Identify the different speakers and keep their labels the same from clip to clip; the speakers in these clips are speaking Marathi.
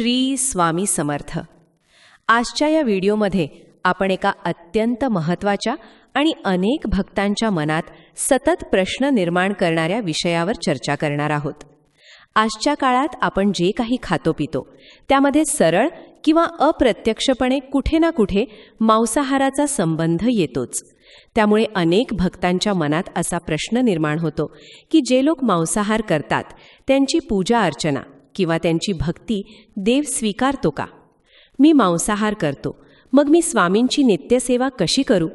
Speaker 1: श्री स्वामी समर्थ. आजच्या या व्हिडिओमध्ये आपण एका अत्यंत महत्त्वाच्या आणि अनेक भक्तांच्या मनात सतत प्रश्न निर्माण करणाऱ्या विषयावर चर्चा करणार आहोत. आजच्या काळात आपण जे काही खातो पितो त्यामध्ये सरळ किंवा अप्रत्यक्षपणे कुठे ना कुठे मांसाहाराचा संबंध येतोच. त्यामुळे अनेक भक्तांच्या मनात असा प्रश्न निर्माण होतो की जे लोक मांसाहार करतात त्यांची पूजा अर्चना किंवा त्यांची भक्ती देव स्वीकारतो का? मी मांसाहार करतो. मग मी स्वामींची नित्यसेवा कशी करू?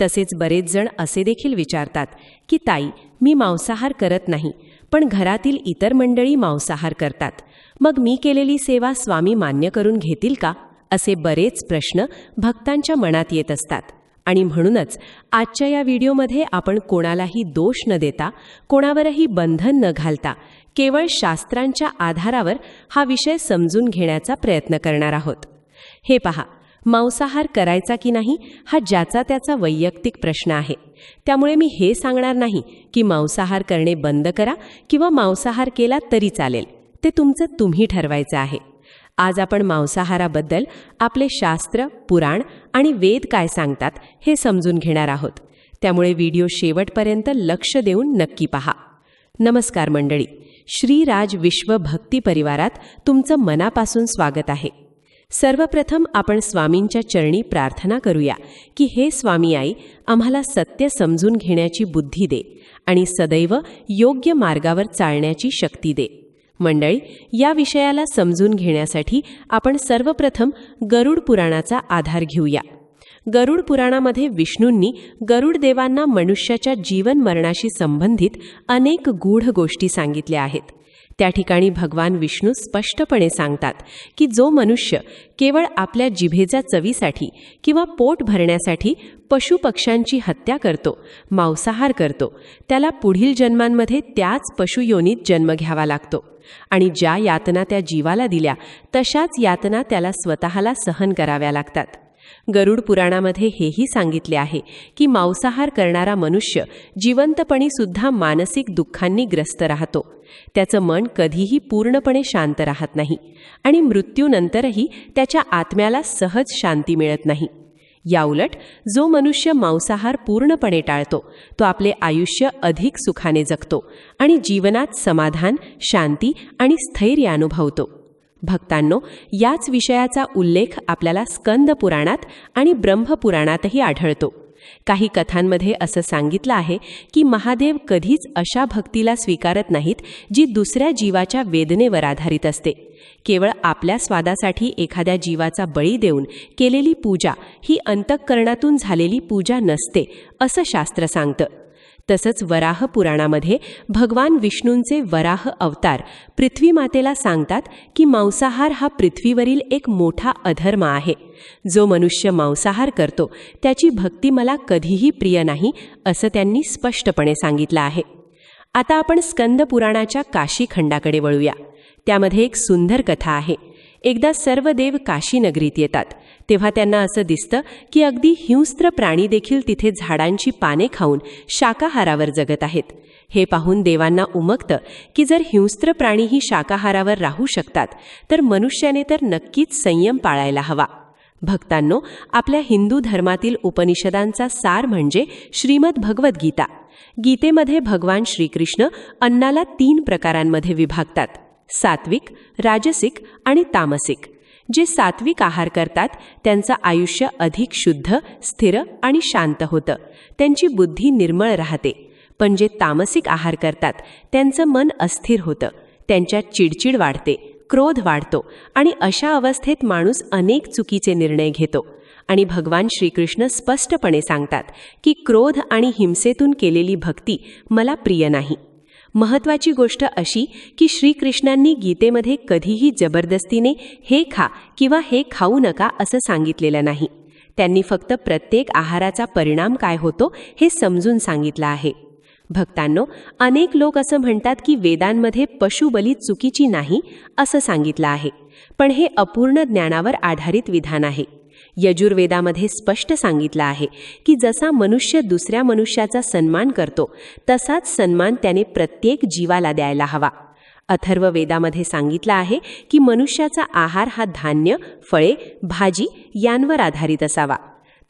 Speaker 1: तसेच बरेच जण असे देखील विचारतात की ताई मी मांसाहार करत नाही पण घरातील इतर मंडळी मांसाहार करतात. मग मी केलेली सेवा स्वामी मान्य करून घेतील का? असे बरेच प्रश्न भक्तांच्या मनात येत असतात. आणि म्हणूनच आजच्या या व्हिडिओमध्ये आपण कोणालाही दोष न देता कोणावरही बंधन न घालता केवळ शास्त्रांच्या आधारावर हा विषय समजून घेण्याचा प्रयत्न करणार आहोत. हे पहा मांसाहार करायचा की नाही हा ज्याचा त्याचा वैयक्तिक प्रश्न आहे. त्यामुळे मी हे सांगणार नाही की मांसाहार करणे बंद करा किंवा मांसाहार केला तरी चालेल. ते तुमचं तुम्ही ठरवायचं आहे. आज आपण मांसाहाराबद्दल आपले शास्त्र पुराण आणि वेद काय सांगतात हे समजून घेणार आहोत. त्यामुळे व्हिडिओ शेवटपर्यंत लक्ष देऊन नक्की पहा. नमस्कार मंडळी. श्रीराज विश्व भक्ती परिवारात तुमचं मनापासून स्वागत आहे. सर्वप्रथम आपण स्वामींच्या चरणी प्रार्थना करूया की हे स्वामी आई आम्हाला सत्य समजून घेण्याची बुद्धी दे आणि सदैव योग्य मार्गावर चालण्याची शक्ती दे. मंडळी या विषयाला समजून घेण्यासाठी आपण सर्वप्रथम गरुड पुराणाचा आधार घेऊया. गरुड पुराणामध्ये विष्णूंनी गरुड देवांना मनुष्याच्या जीवन मरणाशी संबंधित अनेक गूढ गोष्टी सांगितल्या आहेत. त्या ठिकाणी भगवान विष्णू स्पष्टपणे सांगतात की जो मनुष्य केवळ आपल्या जिभेच्या चवीसाठी किंवा पोट भरण्यासाठी पशुपक्ष्यांची हत्या करतो मांसाहार करतो त्याला पुढील जन्मांमध्ये त्याच पशुयोनीत जन्म घ्यावा लागतो आणि ज्या यातना त्या जीवाला दिल्या तशाच यातना त्याला स्वतःला सहन कराव्या लागतात. गरुड पुराणामध्ये हेही सांगितले आहे की मांसाहार करणारा मनुष्य जिवंतपणी सुद्धा मानसिक दुःखांनी ग्रस्त राहतो. त्याचं मन कधीही पूर्णपणे शांत राहत नाही आणि मृत्यूनंतरही त्याच्या आत्म्याला सहज शांती मिळत नाही. याउलट जो मनुष्य मांसाहार पूर्णपणे टाळतो तो आपले आयुष्य अधिक सुखाने जगतो आणि जीवनात समाधान शांती आणि स्थैर्य अनुभवतो. भक्तांनो याच विषयाचा उल्लेख आपल्याला स्कंद पुराणात आणि ब्रह्मपुराणातही आढळतो. काही कथांमध्ये असं सांगितलं आहे की महादेव कधीच अशा भक्तीला स्वीकारत नाहीत जी दुसऱ्या जीवाच्या वेदनेवर आधारित असते. केवळ आपल्या स्वादासाठी एखाद्या जीवाचा बळी देऊन केलेली पूजा ही अंतःकरणातून झालेली पूजा नसते असं शास्त्र सांगतं. तसंच वराह पुराणामध्ये भगवान विष्णूंचे वराह अवतार पृथ्वी मातेला सांगतात की मांसाहार हा पृथ्वीवरील एक मोठा अधर्म आहे. जो मनुष्य मांसाहार करतो त्याची भक्ती मला कधीही प्रिय नाही असं त्यांनी स्पष्टपणे सांगितलं आहे. आता आपण स्कंद पुराणाच्या काशी खंडाकडे वळूया. त्यामध्ये एक सुंदर कथा आहे. एकदा सर्व देव काशीनगरीत येतात. तेव्हा त्यांना असं दिसतं की अगदी हिंस्त्र प्राणी देखील तिथे झाडांची पाने खाऊन शाकाहारावर जगत आहेत. हे पाहून देवांना उमगतं की जर हिंस्त्र प्राणीही शाकाहारावर राहू शकतात तर मनुष्याने तर नक्कीच संयम पाळायला हवा. भक्तांनो आपल्या हिंदू धर्मातील उपनिषदांचा सार म्हणजे श्रीमद भगवद्गीता. गीतेमध्ये भगवान श्रीकृष्ण अन्नाला तीन प्रकारांमध्ये विभागतात. सात्विक राजसिक आणि तामसिक. जे सात्विक आहार करतात त्यांचं आयुष्य अधिक शुद्ध स्थिर आणि शांत होतं. त्यांची बुद्धी निर्मळ राहते. पण जे तामसिक आहार करतात त्यांचं मन अस्थिर होतं. त्यांच्यात चिडचिड वाढते क्रोध वाढतो आणि अशा अवस्थेत माणूस अनेक चुकीचे निर्णय घेतो. आणि भगवान श्रीकृष्ण स्पष्टपणे सांगतात की क्रोध आणि हिंसेतून केलेली भक्ती मला प्रिय नाही. महत्वाची गोष्ट अशी की श्रीकृष्णांनी गीतेमध्ये कधीही जबरदस्तीने हे खा किंवा हे खाऊ नका असं सांगितलेलं नाही. त्यांनी फक्त प्रत्येक आहाराचा परिणाम काय होतो हे समजून सांगितलं आहे. भक्तांनो अनेक लोक असं म्हणतात की वेदांमध्ये पशुबली चुकीची नाही असं सांगितलं आहे. पण हे अपूर्ण ज्ञानावर आधारित विधान आहे. यजुर्वेदामध्ये स्पष्ट सांगितलं आहे की जसा मनुष्य दुसऱ्या मनुष्याचा सन्मान करतो तसाच सन्मान त्याने प्रत्येक जीवाला द्यायला हवा.
Speaker 2: अथर्व वेदामध्ये सांगितलं आहे की मनुष्याचा आहार हा धान्य फळे भाजी यांवर आधारित असावा.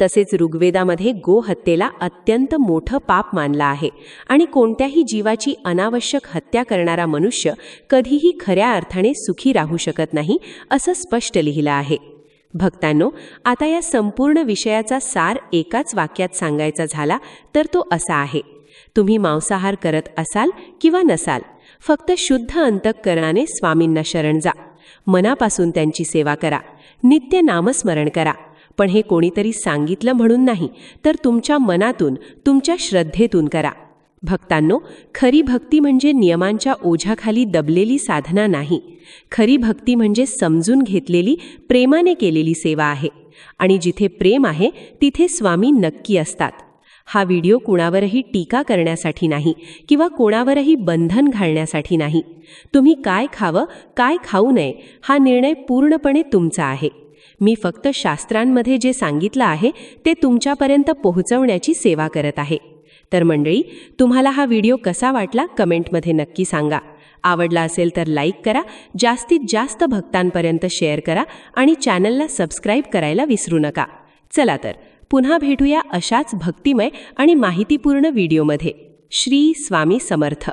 Speaker 2: तसेच ऋग्वेदामध्ये गोहत्येला अत्यंत मोठं पाप मानलं आहे आणि कोणत्याही जीवाची अनावश्यक हत्या करणारा मनुष्य कधीही खऱ्या अर्थाने सुखी राहू शकत नाही असं स्पष्ट लिहिलं आहे. भक्तांनो आता या संपूर्ण विषयाचा सार एकाच वाक्यात सांगायचा झाला तर तो असा आहे. तुम्ही मांसाहार करत असाल किंवा नसाल फक्त शुद्ध अंतःकरणाने स्वामींना शरण जा. मनापासून त्यांची सेवा करा. नित्य नामस्मरण करा. पण हे कोणीतरी सांगितलं म्हणून नाही तर तुमच्या मनातून तुमच्या श्रद्धेतून करा. भक्तांनो खरी भक्ती म्हणजे नियमांच्या ओझ्याखाली दबलेली साधना नाही. खरी भक्ती म्हणजे समजून घेतलेली प्रेमाने केलेली सेवा आहे. आणि जिथे प्रेम आहे तिथे स्वामी नक्की असतात. हा व्हिडिओ कुणावरही टीका करण्यासाठी नाही किंवा कोणावरही बंधन घालण्यासाठी नाही. तुम्ही काय खावं काय खाऊ नये हा निर्णय पूर्णपणे तुमचा आहे. मी फक्त शास्त्रांमध्ये जे सांगितलं आहे ते तुमच्यापर्यंत पोहोचवण्याची सेवा करत आहे. तर मंडळी तुम्हाला हा व्हिडिओ कसा वाटला कमेंटमध्ये नक्की सांगा. आवडला असेल तर लाईक करा जास्तीत जास्त भक्तांपर्यंत शेअर करा आणि चॅनलला सबस्क्राईब करायला विसरू नका. चला तर पुन्हा भेटूया अशाच भक्तिमय आणि माहितीपूर्ण व्हिडिओमध्ये. श्री स्वामी समर्थ.